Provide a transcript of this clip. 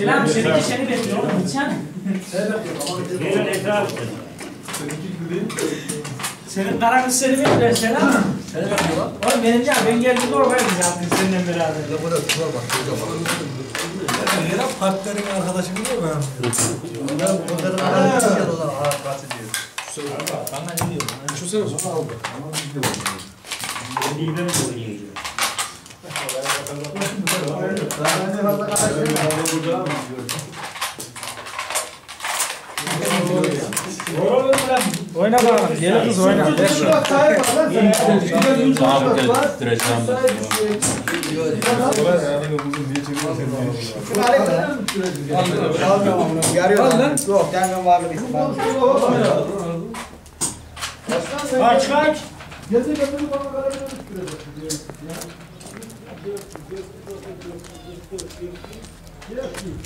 Selam seninki seni bekliyor oğlum. Gitsene. Gelin etraf. Senin kara kız seni bekliyor Selam. Seni bekliyorlar. Oğlum benim ya ben geldim oradaydım zaten seninle beraber. Ya burada tutar bak. Yine partnerin arkadaşı biliyor mu? Ben partnerin arkadaşı geliyorlar. Arkadaşı diyor. Bana ne diyor? Şu sene sonra aldı. İyi ben de oynayacağım. Oyna bakalım. Gel kız oyna. Yok gelmem vardı bizim. Kaç kaç. E assim,